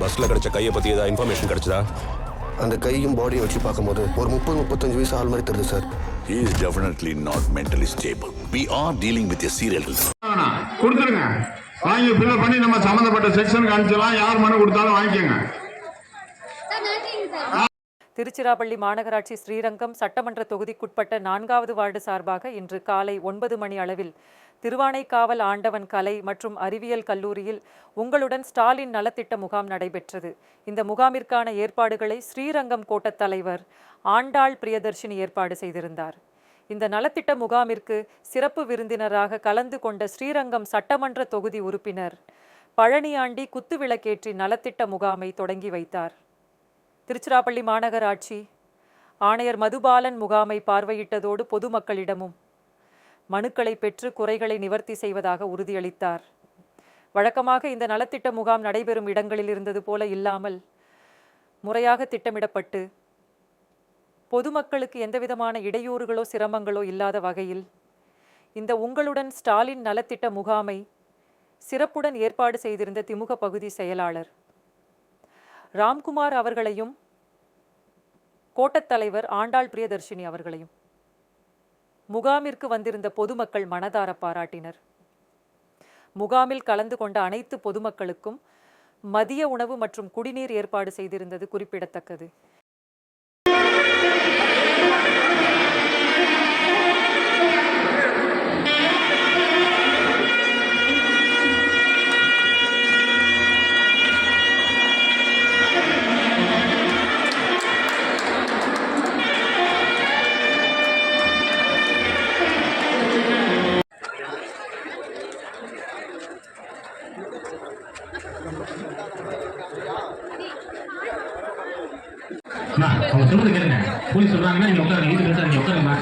பஸ்ல கிடைச்ச கையை பத்தி ஏதாவது இன்ஃபர்மேஷன் கிடைச்சதா அந்த கையும் பாடியும் வச்சு பார்க்கும்போது ஒரு முப்பது முப்பத்தஞ்சு வயசு ஆள் மாதிரி தெரியுது sir He is definitely not mentally stable. We are dealing with a serial killer. வேணாம். கொடுத்துருங்க வாங்கி ஃபில் பண்ணி நம்ம சம்மந்தப்பட்ட செக்ஷனுக்கு அனுப்பிச்சலாம் யார் மனு கொடுத்தாலும் வாங்கிக்கோங்க திருச்சிராப்பள்ளி மாநகராட்சி ஸ்ரீரங்கம் சட்டமன்ற தொகுதிக்குட்பட்ட நான்காவது வார்டு சார்பாக இன்று காலை ஒன்பது மணி அளவில் திருவானைக்காவல் ஆண்டவன் கலை மற்றும் அறிவியல் கல்லூரியில் உங்களுடன் ஸ்டாலின் நலத்திட்ட முகாம் நடைபெற்றது. இந்த முகாமிற்கான ஏற்பாடுகளை ஸ்ரீரங்கம் கோட்டத் தலைவர் ஆண்டாள் பிரியதர்ஷினி ஏற்பாடு செய்திருந்தார். இந்த நலத்திட்ட முகாமிற்கு சிறப்பு விருந்தினராக கலந்து கொண்ட ஸ்ரீரங்கம் சட்டமன்ற தொகுதி உறுப்பினர் பழனியாண்டி குத்துவிளக்கேற்றி நலத்திட்ட முகாமை தொடங்கி வைத்தார். திருச்சிராப்பள்ளி மாநகராட்சி ஆணையர் மதுபாலன் முகாமை பார்வையிட்டதோடு பொதுமக்களிடமும் மனுக்களை பெற்று குறைகளை நிவர்த்தி செய்வதாக உறுதியளித்தார். வழக்கமாக இந்த நலத்திட்ட முகாம் நடைபெறும் இடங்களில் இருந்தது போல இல்லாமல் முறையாக திட்டமிடப்பட்டு பொதுமக்களுக்கு எந்தவிதமான இடையூறுகளோ சிரமங்களோ இல்லாத வகையில் இந்த உங்களுடன் ஸ்டாலின் நலத்திட்ட முகாமை சிறப்புடன் ஏற்பாடு செய்திருந்த திமுக பகுதி செயலாளர் ராம்குமார் அவர்களையும் கோட்டத் தலைவர் ஆண்டாள் பிரியதர்ஷினி அவர்களையும் முகாமிற்கு வந்திருந்த பொதுமக்கள் மனதார பாராட்டினர். முகாமில் கலந்து கொண்ட அனைத்து பொதுமக்களுக்கும் மதிய உணவு மற்றும் குடிநீர் ஏற்பாடு செய்திருந்தது குறிப்பிடத்தக்கது. அவங்க சொல்றது கேளுங்க. போலீஸ் சொல்றாங்கன்னா நீங்க உட்காருங்க வீட்டுக்கு நீங்க உட்காருங்கம்மா.